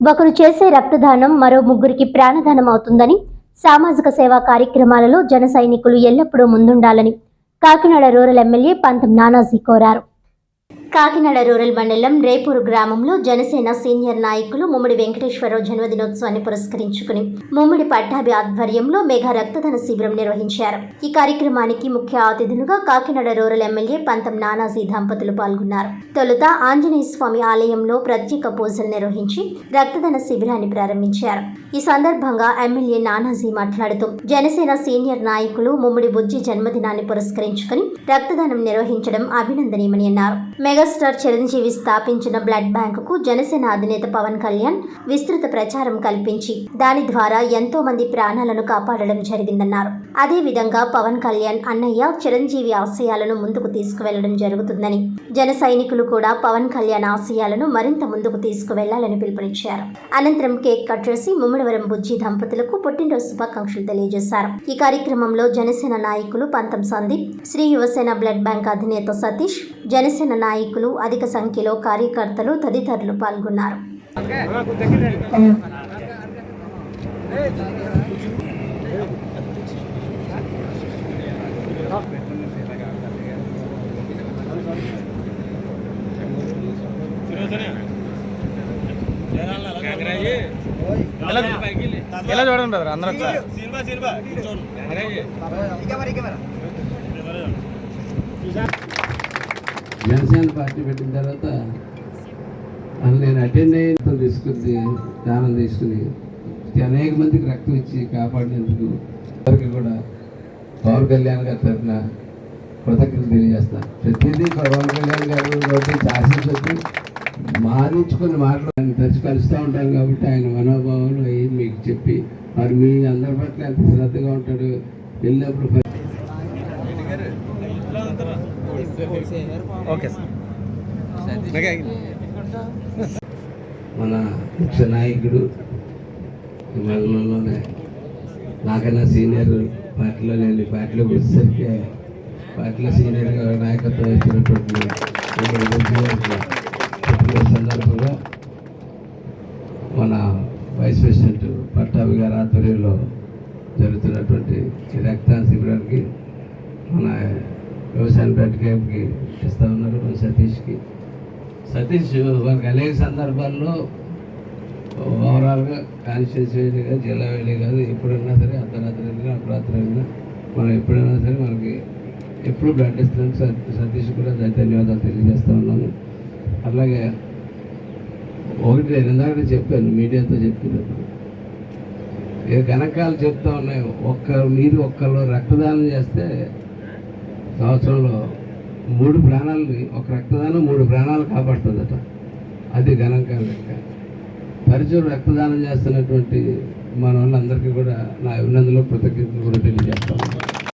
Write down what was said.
ఒకరు చేసే రక్తదానం మరో ముగ్గురికి ప్రాణదానం అవుతుందని సామాజిక సేవా కార్యక్రమాలలో జన సైనికులు ఎల్లప్పుడూ ముందుండాలని కాకినాడ రూరల్ ఎమ్మెల్యే పంతం నానాజీ కోరారు. కాకినాడ రూరల్ మండలం రేపూరు గ్రామంలో జనసేన సీనియర్ నాయకులు ముమ్మడి వెంకటేశ్వరరావు జన్మదినోత్సవాన్ని పురస్కరించుకుని ముమ్మడి పట్టాభి ఆధ్వర్యంలో మెగా రక్తదాన శిబిరం నిర్వహించారు. ఈ కార్యక్రమానికి ముఖ్య అతిథులుగా కాకినాడ రూరల్ ఎమ్మెల్యే పంతం నానాజీ దంపతులు పాల్గొన్నారు. తొలుత ఆంజనేయ స్వామి ఆలయంలో ప్రత్యేక పూజలు నిర్వహించి రక్తదాన శిబిరాన్ని ప్రారంభించారు. ఈ సందర్భంగా ఎమ్మెల్యే నానాజీ మాట్లాడుతూ జనసేన సీనియర్ నాయకులు ముమ్మడి బుజ్జి జన్మదినాన్ని పురస్కరించుకుని రక్తదానం నిర్వహించడం అభినందనీయమని అన్నారు. మెగా మెగాస్టార్ చిరంజీవి స్థాపించిన బ్లడ్ బ్యాంకుకు జనసేన అధినేత పవన్ కళ్యాణ్ విస్తృత ప్రచారం కల్పించి దాని ద్వారా ఎంతో మంది ప్రాణాలను కాపాడడం జరిగిందన్నారు. అదే విధంగా పవన్ కళ్యాణ్ అన్నయ్య చిరంజీవి ఆశయాలను ముందుకు తీసుకువెళ్ళడం జరుగుతుందని జన సైనికులు కూడా పవన్ కళ్యాణ్ ఆశయాలను మరింత ముందుకు తీసుకువెళ్ళాలని పిలుపునిచ్చారు. అనంతరం కేక్ కట్ చేసి ముమ్మడివరం బుజ్జి దంపతులకు పుట్టినరోజు శుభాకాంక్షలు తెలియజేశారు. ఈ కార్యక్రమంలో జనసేన నాయకులు పంతం సందీప్ శ్రీ యువసేన బ్లడ్ బ్యాంక్ అధినేత సతీష్ జనసేన నాయకులు అధిక సంఖ్యలో కార్యకర్తలు తదితరులు పాల్గొన్నారు. ఎలా చూడండి బ్రదర్ అందరూ ఒకసారి. జనసేన పార్టీ పెట్టిన తర్వాత నేను అటెండ్ అయిన తీసుకుంది దానం తీసుకుని అనేక మందికి రక్తం ఇచ్చి కాపాడినందుకు వారికి కూడా పవన్ కళ్యాణ్ గారి తరఫున కృతజ్ఞతలు తెలియజేస్తాను. ప్రతిదీ పవన్ కళ్యాణ్ గారు ఆశించొద్దు మారించుకొని మాట్లాడి తరచు కలుస్తూ ఉంటాం కాబట్టి ఆయన మనోభావాలు అవి మీకు చెప్పి మరి మీ అందరి పట్ల ఎంత శ్రద్ధగా ఉంటాడు వెళ్ళినప్పుడు ఓకే సార్. మన ముఖ్య నాయకుడు ఈ మండలంలోనే నాకన్నా సీనియర్ పార్టీలో నేను ఈ పార్టీలోకి వచ్చేసరికి పార్టీలో సీనియర్గా నాయకత్వం వహించినటువంటి చెప్పిన సందర్భంగా మన వైస్ ప్రెసిడెంట్ పట్టాభి గారి ఆధ్వర్యంలో జరుగుతున్నటువంటి ఈ రక్తదాన శిబిరానికి మన వ్యవసాయం పేట ఇస్తూ ఉన్నారు మన సతీష్కి. సతీష్ వారికి అనేక సందర్భాల్లో ఓవరాల్గా కాన్స్టిట్యూన్సీ కాదు జిల్లా వెళ్ళి కాదు ఎప్పుడైనా సరే అర్ధరాత్రి వెళ్ళినా అర్ధరాత్రి వెళ్ళినా మనం ఎప్పుడైనా సరే మనకి ఎప్పుడు బ్లడ్ ఇస్తున్నాం సతీష్ కూడా ధన్యవాదాలు తెలియజేస్తూ ఉన్నాను. అలాగే ఒకటి నేను ఇందాక చెప్పాను మీడియాతో చెప్పినప్పుడు. ఏ గణకాలు చెప్తా ఉన్నాయి ఒక్క మీరు ఒక్కళ్ళు రక్తదానం చేస్తే సంవత్సరంలో మూడు ప్రాణాలని ఒక రక్తదానం మూడు ప్రాణాలు కాపాడుతుందట. అది గణాంకాల లెక్క. తరచూ రక్తదానం చేస్తున్నటువంటి మన వాళ్ళందరికీ కూడా నా అభినందనలు కృతజ్ఞతలు కూడా తెలియజేస్తాను.